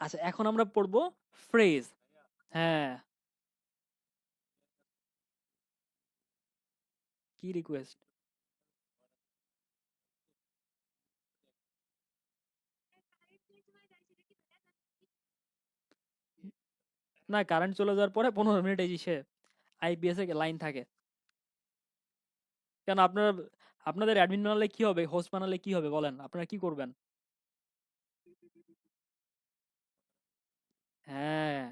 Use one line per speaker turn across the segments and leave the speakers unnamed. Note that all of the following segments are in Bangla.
আচ্ছা এখন আমরা পড়ব ফ্রেজ হ্যাঁ। কি রিকোয়েস্ট না কারেন্ট চলে যাওয়ার পরে পনেরো মিনিট এই সে আইপিএস এর লাইন থাকে। কেন আপনারা, আপনাদের অ্যাডমিন বানালে কি হবে? হোস্ট বানালে কি হবে? বলেন, আপনারা কি করবেন? হ্যাঁ।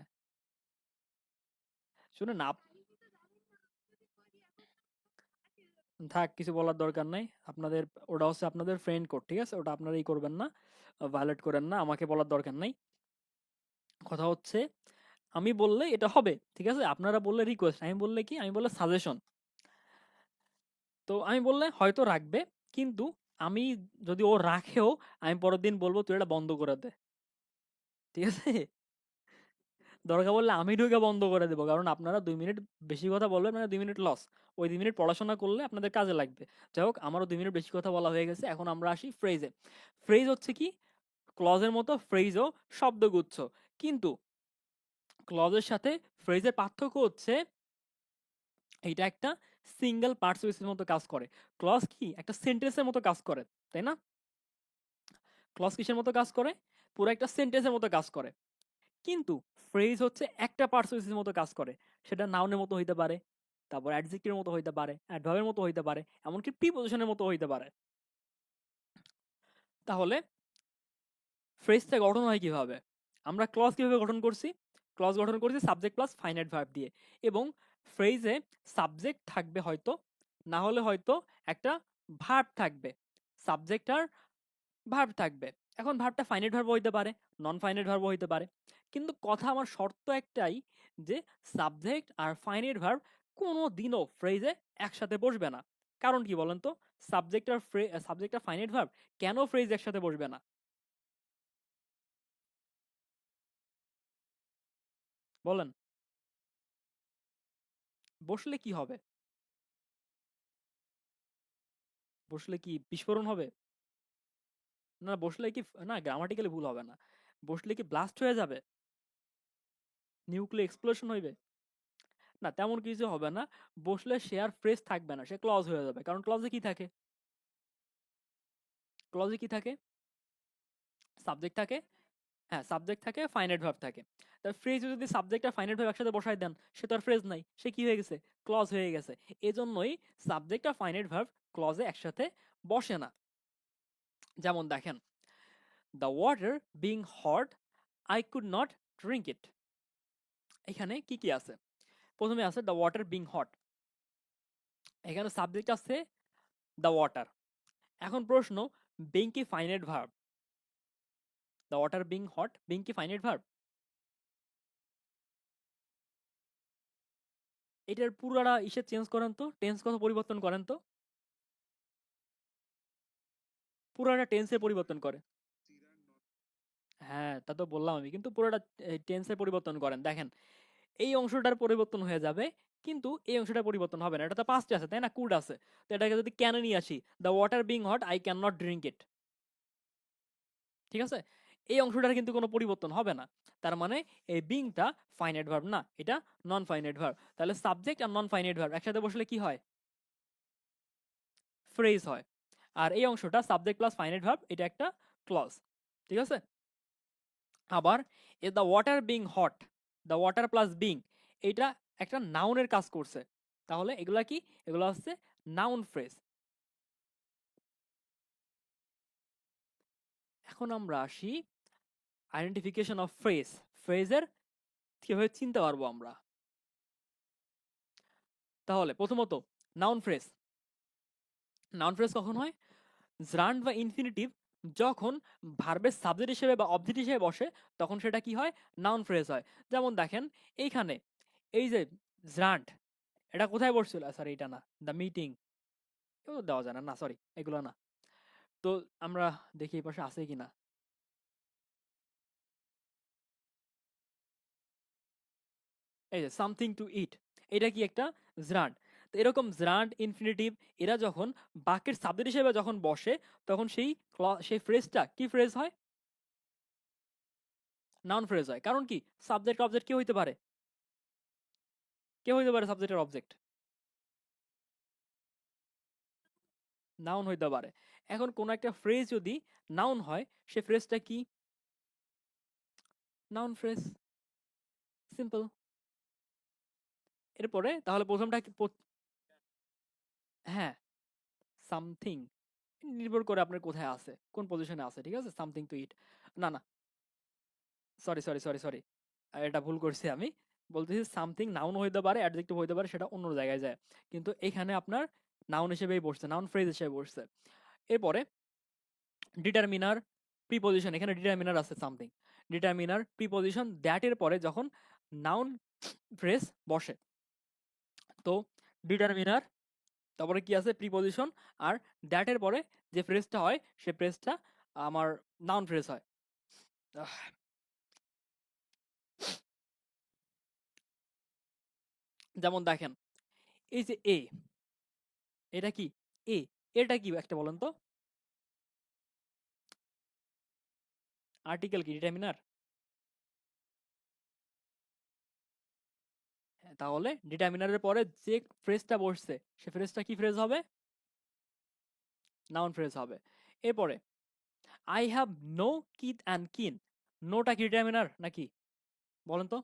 শুনুন, আপ থাক, কিছু বলার দরকার নাই। আপনাদের, ওটা হচ্ছে আপনাদের ফ্রেন্ড কোড ঠিক আছে? ওটা আপনারা ই করবেন না ভায়োলেট করেন না, আমাকে বলার দরকার নাই। কথা হচ্ছে, আমি বললে এটা হবে, ঠিক আছে? আপনারা বললে রিকোয়েস্ট আমি বললে কি? আমি বললে সাজেশন তো আমি বললে হয়তো রাখবে, কিন্তু আমি যদি ও রাখেও, আমি পরের দিন বলব, তুই এটা বন্ধ করে দে। ঠিক আছে? দরকার বললে আমি ঢুকে বন্ধ করে দেবো। কারণ আপনারা দুই মিনিট বেশি কথা বলবেন মানে দুই মিনিট লস ওই দুই মিনিট পড়াশোনা করলে আপনাদের কাজে লাগবে। যাই হোক, আমারও দুই মিনিট বেশি কথা বলা হয়ে গেছে। এখন আমরা আসি ফ্রেজে ফ্রেজ হচ্ছে কি? ক্লজের মতো ফ্রেজও শব্দগুচ্ছ। কিন্তু ক্লজের সাথে ফ্রেজের পার্থক্য হচ্ছে এটা একটা সিঙ্গেল পার্টসের মতো কাজ করে। ক্লজ কি? একটা সেন্টেন্সের মতো কাজ করে, তাই না? ক্লজ কিসের মতো কাজ করে? পুরো একটা সেন্টেন্সের মতো কাজ করে। কিন্তু ফ্রেজ হচ্ছে একটা পার্সোসিসের মতো কাজ করে। সেটা নাউনের মতো হইতে পারে, তারপর অ্যাডজেক্টিভের মতো হইতে পারে অ্যাডভার্বের মতো হইতে পারে, এমনকি প্রিপোজিশনের মতো হইতে পারে। তাহলে ফ্রেজটা গঠন হয় কীভাবে? আমরা ক্লজ কীভাবে গঠন করছি? ক্লজ গঠন করছি সাবজেক্ট প্লাস ফাইনাইট ভার্ব দিয়ে এবং ফ্রেজে সাবজেক্ট থাকবে হয়তো, না হলে হয়তো একটা ভার্ব থাকবে সাবজেক্ট আর ভার্ব থাকবে। এখন ভার্বটা ফাইনাইট ভার্ব হইতে পারে নন ফাইনাইট ভার্ব হইতে পারে। কিন্তু কথা আমার শর্ত একটাই যে সাবজেক্ট আর ফাইনাইট ভার্ব কোনো দিনও ফ্রেজে একসাথে বসবে না। কারণ কি বলেন তো সাবজেক্ট আর সাবজেক্ট আর ফাইনাইট ভার্ব কেন ফ্রেজ একসাথে বসবে না? বলেন। বসলে কি হবে? বসলে কি বিস্ফোরণ হবে? না, বসলে কি, না গ্রামাটিক্যালি ভুল হবে না। বসলে কি ব্লাস্ট হয়ে যাবে? নিউক্লিয়ার এক্সপ্লোশন হইবে? না, তেমন কিছু হবে না। বসলে সে আর ফ্রেশ থাকবে না, সে ক্লজ হয়ে যাবে। কারণ ক্লজে কি থাকে? ক্লজে কি থাকে? সাবজেক্ট থাকে। হ্যাঁ সাবজেক্ট থাকে ফাইনাইট ভার্ব থাকে। তার ফ্রেজে যদি সাবজেক্ট আর ফাইনাইট ভার্ব একসাথে বসাই দেন, সে তো আর ফ্রেজ নাই। সে কি হয়ে গেছে? ক্লজ হয়ে গেছে। এজন্যই সাবজেক্ট আর ফাইনাইট ভার্ব ক্লজে একসাথে বসে না। যেমন দেখেন the water being hot I could not drink it এখানে কি কি আছে? প্রথমে আছে দ্য ওয়াটার বিং হট এখানে সাবজেক্ট আছে দ্য ওয়াটার এখন প্রশ্ন বিং কি finite verb the water being hot being কি ফাইনাইট ভার্ব এটার পুরাটা ইসে চেঞ্জ করেন তো টেন্স কত পরিবর্তন করেন তো? পুরাটা টেন্সে পরিবর্তন করে। হ্যাঁ তা তো বললাম আমি। কিন্তু পুরোটা টেন্সে পরিবর্তন করেন। দেখেন, এই অংশটার পরিবর্তন হয়ে যাবে, কিন্তু এই অংশটা পরিবর্তন হবে না। এটা তো পাঁচটা আছে, তাই না? কুড আছে। তো এটাকে যদি ক্যান নিয়ে আসি the water being hot I can not drink it ঠিক আছে? এই অংশটার কিন্তু কোনো পরিবর্তন হবে না। তার মানে এই বিংটা ফাইনাইট ভার্ব না, এটা নন ফাইনাইট ভার্ব তাহলে সাবজেক্ট আর নন ফাইনাইট ভার্ব একসাথে বসলে কি হয়? ফ্রেজ হয়। আর এই অংশটা সাবজেক্ট প্লাস ফাইনাইট ভার্ব এটা একটা ক্লজ ঠিক আছে? আবার এ the water being hot the water plus being এটা একটা নাউনের কাজ করছে। তাহলে এগুলা কি? এগুলো হচ্ছে নাউন ফ্রেজ এখন আমরা আসি আইডেন্টিফিকেশন অফ ফ্রেজ ফ্রেজের কীভাবে চিনতে পারব আমরা? তাহলে প্রথমত নাউন ফ্রেজ নাউন ফ্রেজ কখন হয়? জ্রান্ড বা ইনফিনিটিভ যখন ভার্বের সাবজেক্ট হিসেবে বা অবজেক্ট হিসেবে বসে, তখন সেটা কি হয়? নাউন ফ্রেজ হয়। যেমন দেখেন, এইখানে এই যে জ্রান্ট এটা কোথায় বসছিল সরি এটা না দ্য মিটিং এগুলো দেওয়া যায় না না সরি এগুলো না। তো আমরা দেখি এই পাশে আছে কিনা। এই যে সামথিং টু ইট এটা কি একটা জ্রান্ড তো এরকম জ্রান্ড ইনফিনিটিভ এরা যখন বাক্যের সাবজেক্ট হিসেবে যখন বসে, তখন সেই সেই ফ্রেজটা কি ফ্রেজ হয়? নাউন ফ্রেজ হয়। কারণ কি? সাবজেক্ট অবজেক্ট কি হইতে পারে? কে হইতে পারে সাবজেক্টের অবজেক্ট নাউন হইতে পারে। এখন কোন একটা ফ্রেজ যদি নাউন হয়, সে ফ্রেজটা কি? নাউন ফ্রেজ সিম্পল এরপরে তাহলে প্রথমটা হ্যাঁ সামথিং নির্ভর করে আপনার কোথায় আছে, কোন পজিশনে আছে, ঠিক আছে? সামথিং টু ইট না না। সরি সরি সরি সরি এটা ভুল করছি আমি। বলতেছি সামথিং নাউন হইতে পারে অ্যাডজেক্টিভ হইতে পারে, সেটা অন্য জায়গায় যায়। কিন্তু এখানে আপনার নাউন হিসেবেই বসছে নাউন ফ্রেজ হিসেবে বসছে। এরপরে ডিটারমিনার প্রিপোজিশন এখানে ডিটারমিনার আছে সামথিং ডিটারমিনার প্রিপোজিশন দ্যাটের পরে যখন নাউন ফ্রেজ বসে, তো ডিটারমিনার তারপরে কি আছে? প্রিপোজিশন আর দ্যাটের পরে যে ফ্রেজটা হয়, সে ফ্রেজটা আমার নাউন ফ্রেজ হয়। যেমন দেখেন, এই যে এ এটা কি? এ এটা কি একটা বলেন তো? আর্টিকেল কি ডিটারমিনার তাহলে ডিটারমিনারের পরে যে ফ্রেজটা বসছে, সে ফ্রেজটা কি ফ্রেজ হবে? নাউন ফ্রেজ হবে। এরপরে I have no kith and kin নোটা কি ডিটারমিনার নাকি? বলেন তো।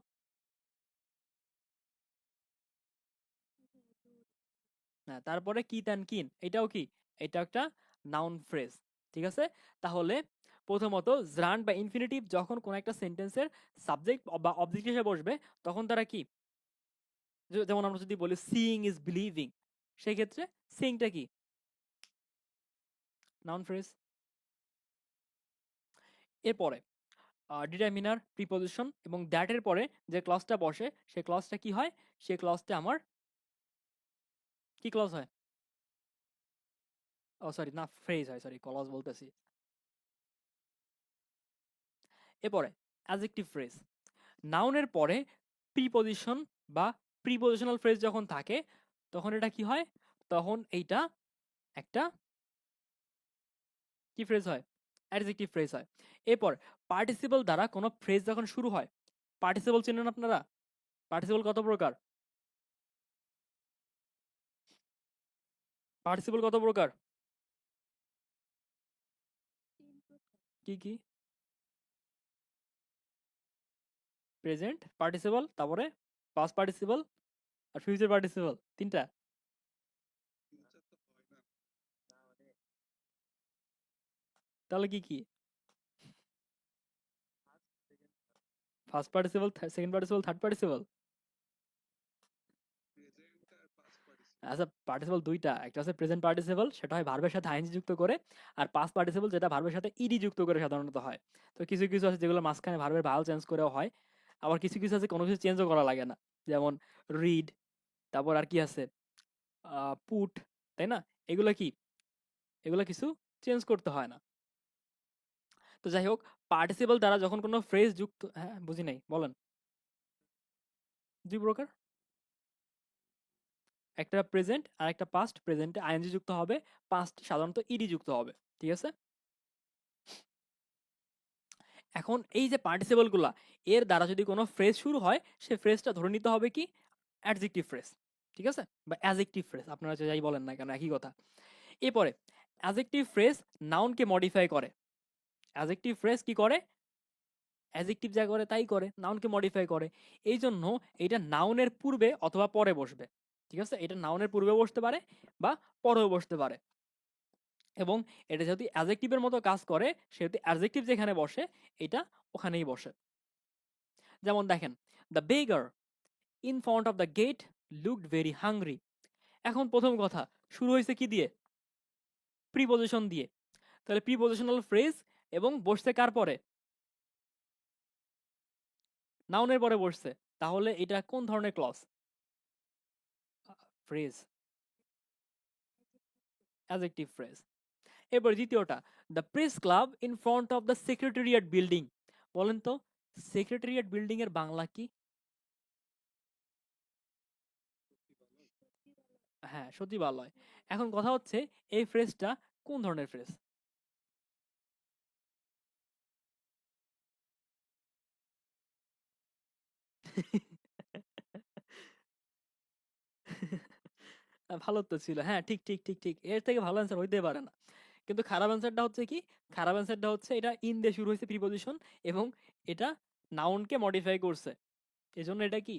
হ্যাঁ তারপরে কিথ অ্যান্ড কিন এটাও কি? এটা একটা নাউন ফ্রেজ ঠিক আছে? তাহলে প্রথমত জার্ন বা ইনফিনিটিভ যখন কোনো একটা সেন্টেন্সের সাবজেক্ট বা অবজেক্ট হিসেবে বসবে, তখন তারা কি? যেমন আমরা যদি বলি সিইং ইজ বিলিভিং সেই ক্ষেত্রে সিইংটা কি? নাউন ফ্রেজ এরপরে ডিটারমিনার প্রিপোজিশন এবং দ্যাটের পরে যে ক্লসটা বসে সেই ক্লসটা কি হয়? সেই ক্লসটা আমার কি ক্লস হয়? ও সরি না ফ্রেজ হয় সরি ক্লস বলতেছি। এরপরে অ্যাডজেক্টিভ ফ্রেজ নাউনের পরে প্রিপোজিশন বা প্রিপোজিশনাল ফ্রেজ যখন থাকে, তখন এটা কি হয়? তখন এইটা একটা কি ফ্রেজ হয়? অ্যাডজেক্টিভ ফ্রেজ হয়। এরপর পার্টিসিপল দ্বারা কোনো ফ্রেজ যখন শুরু হয় পার্টিসিপল চেনেন আপনারা? পার্টিসিপল কত প্রকার? পার্টিসিপল কত প্রকার? কি কি? প্রেজেন্ট পার্টিসিপল তারপরে পাস্ট পার্টিসিপল আর ফিউচার পার্টিসিপল তিনটা। তাহলে কি কি? First participle second participle third participle? আচ্ছা পার্টিসিপল দুইটা। একটা হচ্ছে প্রেজেন্ট পার্টিসিপল সেটা হয় ভার্বের সাথে আইনজি যুক্ত করে আর পাস্ট পার্টিসিপল যেটা ভার্বের সাথে ইডি যুক্ত করে সাধারণত হয়। তো কিছু কিছু আছে যেগুলো মাঝখানে ভার্বের ভালো চেঞ্জ করেও হয়। আবার কিছু কিছু আছে কোনো কিছু চেঞ্জও করা লাগে না। যেমন রিড তারপর আর কি আছে? পুট তাই না? এগুলো কি? এগুলো কিছু চেঞ্জ করতে হয় না। তো যাই হোক পার্টিসিপল দ্বারা যখন কোনো ফ্রেজ যুক্ত হ্যাঁ বুঝি নাই, বলেন। দুই প্রকার। একটা প্রেজেন্ট আর একটা পাস্ট প্রেজেন্টে আইএনজি যুক্ত হবে পাস্ট সাধারণত ইডি যুক্ত হবে, ঠিক আছে? এখন এই যে পার্টিসিপলগুলা এর দ্বারা যদি কোনো ফ্রেজ শুরু হয়, সে ফ্রেজটা ধরে নিতে হবে কি? অ্যাডজেক্টিভ ফ্রেজ ঠিক আছে? বা অ্যাজেক্টিভ ফ্রেজ আপনারা যাই বলেন না কেন, একই কথা। এরপরে অ্যাজেক্টিভ ফ্রেজ নাউনকে মডিফাই করে। অ্যাজেক্টিভ ফ্রেজ কি করে? অ্যাজেক্টিভ যা করে তাই করে নাউনকে মডিফাই করে। এই জন্য এটা নাউনের পূর্বে অথবা পরে বসবে, ঠিক আছে? এটা নাউনের পূর্বে বসতে পারে বা পরেও বসতে পারে। এবং এটা যদি অ্যাজেক্টিভের মতো কাজ করে, সেহেতু অ্যাজেক্টিভ যেখানে বসে, এটা ওখানেই বসে। যেমন দেখেন the beggar in front of the gate looked very hungry এখন প্রথম কথা, শুরু হয়েছে কি দিয়ে? প্রিপোজিশন দিয়ে। তাহলে প্রিপোজিশনাল ফ্রেজ এবং বসছে কার পরে? নাউনের পরে বসছে। তাহলে এটা কোন ধরনের ক্লস ফ্রেজ অ্যাজেক্টিভ ফ্রেজ এবার দ্বিতীয়টা the press club in front of the secretariat building বলেন তো সেক্রেটারিয়েট বিল্ডিং এর বাংলা কি হ্যাঁ সচিবালয় এখন কথা হচ্ছে এই ফ্রেজটা কোন ধরনের ফ্রেজ ভালো তো ছিল। হ্যাঁ, ঠিক, ঠিক, ঠিক, ঠিক। এর থেকে ভালো অ্যান্সার হইতেই পারে না। কিন্তু খারাপ অ্যান্সারটা হচ্ছে কি? খারাপ অ্যান্সারটা হচ্ছে এটা ইন দিয়ে শুরু হয়েছে প্রিপোজিশন এবং এটা নাউনকে মডিফাই করছে। এজন্য এটা কি?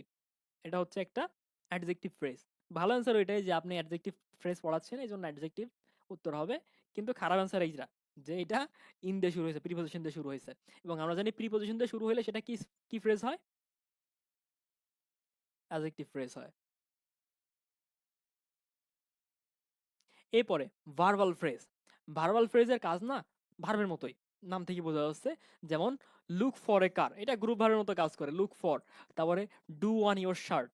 এটা হচ্ছে একটা অ্যাডজেক্টিভ ফ্রেজ। ভালো অ্যান্সার ওইটাই যে আপনি অ্যাডজেক্টিভ ফ্রেজ পড়াচ্ছেন এই জন্য অ্যাডজেক্টিভ উত্তর হবে। কিন্তু খারাপ অ্যান্সার এইটা যে এটা ইন দিয়ে শুরু হয়েছে প্রিপোজিশন দিয়ে শুরু হয়েছে এবং আমরা জানি প্রিপোজিশন দিয়ে শুরু হলে সেটা কি কি ফ্রেজ হয়? অ্যাডজেক্টিভ ফ্রেজ হয়। এরপরে ভার্বাল ফ্রেজ। ভার্বাল ফ্রেজের কাজ না ভার্বের মতোই। নাম থেকে বোঝা যাচ্ছে। যেমন লুক ফর এ কার এটা গ্রুপ ভার্বের মতো কাজ করে। লুক ফর তারপরে ডু অন ইওর শার্ট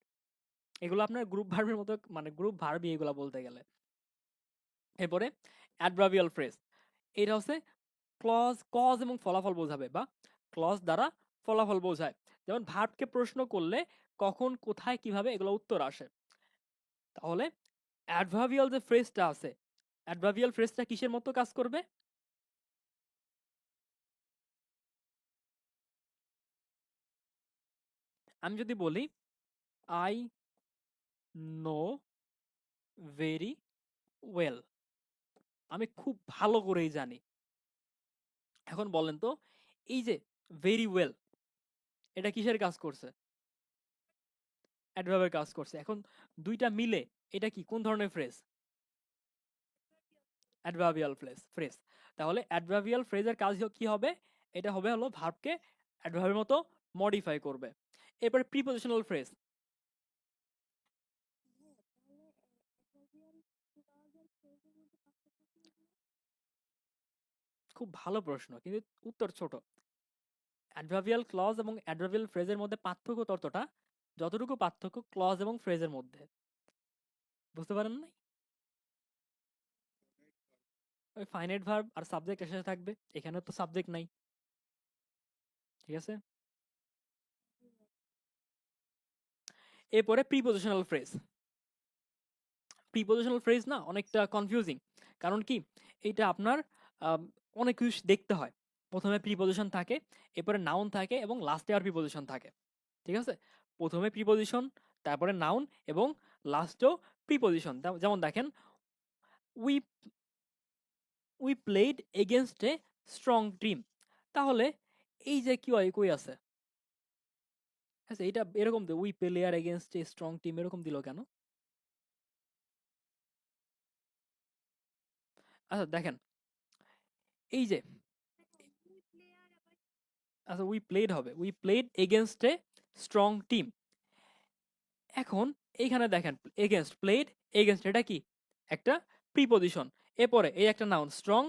এগুলো আপনার গ্রুপ ভার্বের মতো মানে গ্রুপ ভার্বই এগুলা বলতে গেলে। এরপরে অ্যাডভার্বিয়াল ফ্রেজ। এটা হচ্ছে ক্লজ, কজ এবং ফলাফল বোঝাবে বা ক্লজ দ্বারা ফলাফল বোঝায়। যেমন ভার্বকে প্রশ্ন করলে কখন, কোথায়, কীভাবে এগুলো উত্তর আসে। তাহলে অ্যাডভার্বিয়াল যে ফ্রেজটা আছে, অ্যাডভার্বিয়াল ফ্রেজটা কিসের মতো কাজ করবে? আমি যদি বলি আই নো ভেরি ওয়েল আমি খুব ভালো করেই জানি। এখন বলেন তো, এই যে ভেরি ওয়েল এটা কিসের কাজ করছে? অ্যাডভার্বের কাজ করছে। এখন দুইটা মিলে এটা কি কোন ধরনের ফ্রেজ? Adverbial phrase phrase. তাহলে অ্যাডভার্বিয়াল ফ্রেজের কাজ কি হবে? এটা হবে হলো ভার্বকে অ্যাডভার্বের মতো মডিফাই করবে। এরপরে প্রিপোজিশনাল ফ্রেজ। খুব ভালো প্রশ্ন, কিন্তু উত্তর ছোট। অ্যাডভার্বিয়াল ক্লজ এবং অ্যাডভার্বিয়াল ফ্রেজের মধ্যে পার্থক্য ততটা যতটুকু পার্থক্য ক্লজ এবং ফ্রেজের মধ্যে। বুঝতে পারেন নাই? ওই ফাইনাইট ভার্ব আর সাবজেক্ট এসে থাকবে। এখানে তো সাবজেক্ট নাই। ঠিক আছে? এরপরে প্রিপোজিশনাল ফ্রেজ। প্রিপোজিশনাল ফ্রেজ না অনেকটা কনফিউজিং। কারণ কি? এটা আপনার অনেক কিছু দেখতে হয়। প্রথমে প্রিপোজিশন থাকে, এরপরে নাউন থাকে এবং লাস্টে আর প্রিপোজিশন থাকে। ঠিক আছে? প্রথমে প্রিপোজিশন, তারপরে নাউন এবং লাস্টেও প্রিপোজিশন। যেমন দেখেন we we played against a strong team. তাহলে এই যে কি হয় কই আছে? আচ্ছা এটা এরকম তো we player against a strong team এরকম দিল কেন? আচ্ছা দেখেন। এই যে আচ্ছা উই প্লেড হবে। We played against a strong team. এখন এইখানে দেখেন এগেনস্ট প্লেড এগেইনস্ট এটা কি? একটা প্রিপোজিশন। এরপরে এই একটা নাউন স্ট্রং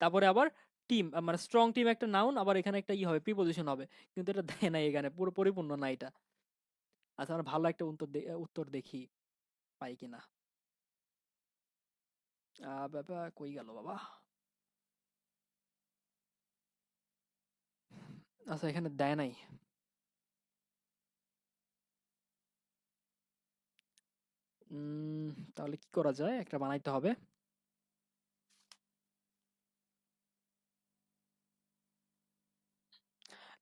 তারপরে আবার টিম মানে স্ট্রং টিম একটা নাউন আবার এখানে একটা ই হবে প্রিপোজিশন হবে। কিন্তু এটা দেয় নাই এখানে পুরো পরিপূর্ণ না এটা। আচ্ছা আমরা ভালো একটা উত্তর উত্তর দেখি পাই কিনা। বাবা কই গেল বাবা? আচ্ছা এখানে দেয় নাই। তাহলে কি করা যায়? একটা বানাইতে হবে।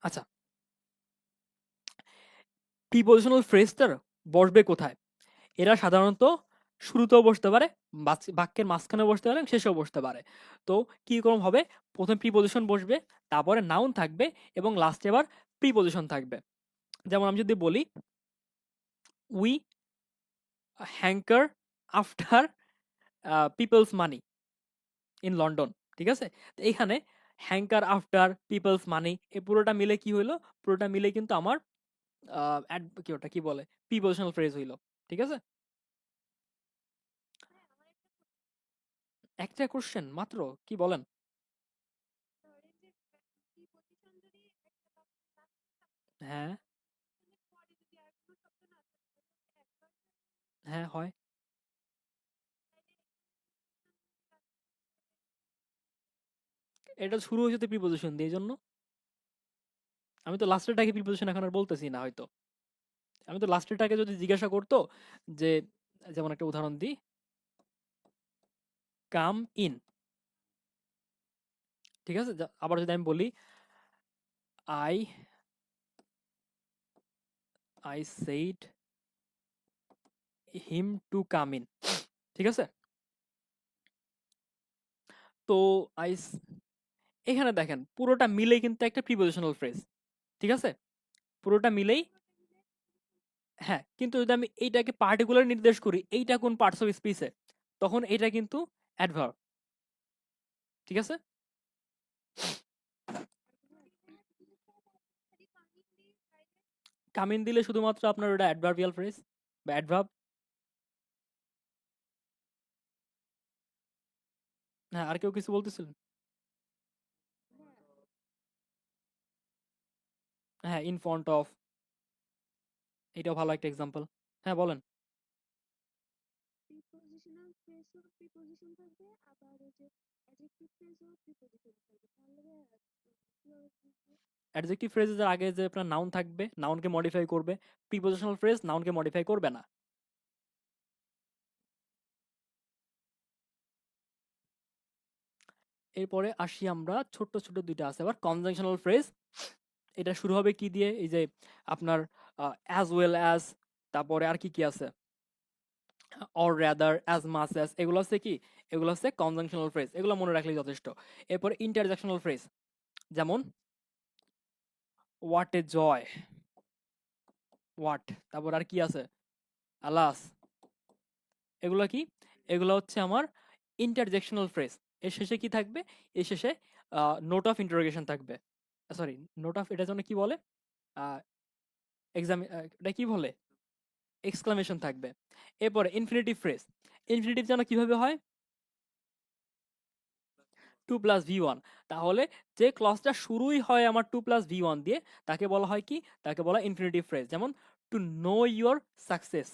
আচ্ছা। প্রিপোজিশনাল ফ্রেজটার বসবে কোথায়? এরা সাধারণত শুরুতেও বসতে পারে, বাক্যের মাঝখানেও বসতে পারে, শেষেও বসতে পারে। তো কি রকম হবে? ১ম প্রিপোজিশন বসবে, তারপরে নাউন থাকবে এবং লাস্টে আবার প্রিপোজিশন থাকবে। যেমন আমি যদি বলি we hanker after people's money in London. ঠিক আছে? তো এইখানে হ্যাঙ্কার আফটার পিপলস মানি এই পুরোটা মিলে কি হইল? পুরোটা মিলে কিন্তু আমার কি ওটা কি বলে? প্রিপোজিশনাল ফ্রেজ হইল। ঠিক আছে? একটা কোয়েশ্চেন মাত্র? কি বলেন? হ্যাঁ। হ্যাঁ, হয়। এটা শুরু হইছে তো প্রিপোজিশন দিয়ে এজন্য। আমি তো লাস্টেরটাকে প্রিপোজিশন এখন আর বলতেছি না হয়তো। আমি তো লাস্টেরটাকে যদি জিজ্ঞাসা করত যে, যেমন একটা উদাহরণ দিই। Come in. ঠিক আছে? আবার যদি আমি বলি I I said him to come in ঠিক আছে তো আই এখানে দেখেন, পুরোটা মিলেই কিন্তু একটা প্রিপোজিশনাল ফ্রেজ ঠিক আছে? পুরোটা মিলেই হ্যাঁ কিন্তু যদি আমি এইটাকে পার্টিকুলার নির্দেশ করি, এইটা কোন পার্টস অফ স্পিচে তখন এটা কিন্তু অ্যাডভার্ব ঠিক আছে? কামিন দিলে শুধুমাত্র আপনার ওটা অ্যাডভার্বিয়াল ফ্রেজ বা অ্যাডভার্ব হ্যাঁ আর কেউ কিছু বলতেছিলেন হ্যাঁ ইন ফ্রন্ট অফ এটাও ভালো একটা এক্সাম্পল হ্যাঁ বলেন।
প্রিপোজিশনাল ফ্রেজও প্রিপোজিশন থাকবে আবার ওই যে অ্যাডজেক্টিভ ফ্রেজও প্রিপোজিশন থাকবে। তাহলে
অ্যাডজেক্টিভ ফ্রেজের আগে যে আপনার নাউন থাকবে নাউনকে মডিফাই করবে প্রিপোজিশনাল ফ্রেজ নাউনকে মডিফাই করবে না। এরপরে আসি আমরা ছোট্ট ছোট দুইটা আছে। আবার কনজাংশনাল ফ্রেজ এটা শুরু হবে কি দিয়ে? এই যে আপনার অ্যাজ ওয়েল অ্যাজ তারপরে আর কি কি আছে? Or rather as much as এগুলো হচ্ছে কি? এগুলো হচ্ছে কনজাংশনাল ফ্রেজ এগুলো মনে রাখলে যথেষ্ট। এরপরে ইন্টারজেকশনাল ফ্রেজ যেমন হোয়াট এ জয় হোয়াট তারপর আর কি আছে? আলাস এগুলো কি? এগুলো হচ্ছে আমার ইন্টারজেকশনাল ফ্রেজ এর শেষে কি থাকবে? এর শেষে নোট অফ ইন্টারোগেশন থাকবে। সরি নোট অফ এটার জন্য কি বলে? এক্সাম এটা কি বলে? এক্সক্লামেশন থাকবে। এরপরে ইনফিনিটিভ ফ্রেজ ইনফিনিটিভ যেন কীভাবে হয়? টু প্লাস ভি ওয়ান তাহলে যে ক্লসটা শুরুই হয় আমার টু প্লাস ভি ওয়ান দিয়ে, তাকে বলা হয় কি? তাকে বলা ইনফিনিটিভ ফ্রেজ যেমন টু নো ইউর সাকসেস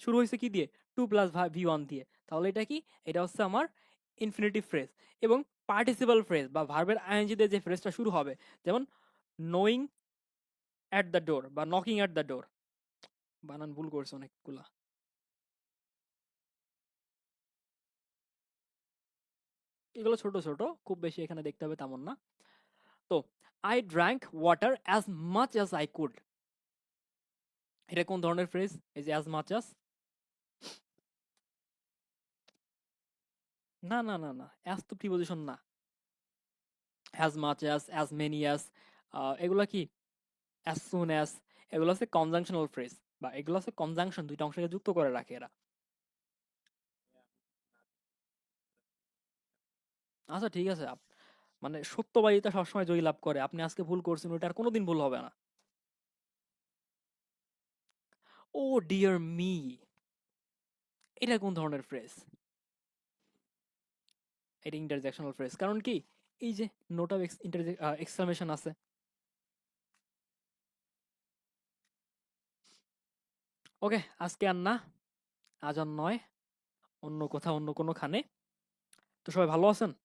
শুরু হয়েছে কি দিয়ে? টু প্লাস ভি ওয়ান দিয়ে, তাহলে এটা কি? এটা হচ্ছে আমার ইনফিনিটিভ ফ্রেজ এবং পার্টিসিপাল ফ্রেজ বা ভার্বের আইএনজি দিয়ে যে ফ্রেজটা শুরু হবে, যেমন নোয়িং অ্যাট দ্য ডোর বা নকিং অ্যাট দ্য ডোর বানান ভুল করছে অনেকগুলা। এগুলো ছোট ছোট, খুব বেশি এখানে দেখতে হবে তেমন না। তো I drank water as much as I could এটা কোন ধরনের ফ্রেজ এই যে অ্যাজ মাচ অ্যাজ না না না না অ্যাজ তো প্রিপোজিশন না। As much as as many as এগুলো কি? অ্যাজ সুন অ্যাজ এগুলো হচ্ছে কনজাংশনাল ফ্রেজ বা এগুলো হচ্ছে কনজাংশন দুইটা অংশকে যুক্ত করে রাখে এরা। আচ্ছা ঠিক আছে মানে সত্যবাদিতা সবসময় জয়ী লাভ করে, আপনি আজকে ভুল করছেন ওটা আর কোনোদিন ভুল হবে না। ও ডিয়ার মি এটা কোন ধরনের ফ্রেজ এটা ইন্টারজেকশনাল ফ্রেজ কারণ কি? এই যে নোট অফ এক্সক্লামেশন আছে। ওকে আজকে আর না, আজ আর নয়, অন্য কোথাও, অন্য কোনো খানে তো সবাই ভালো আছেন?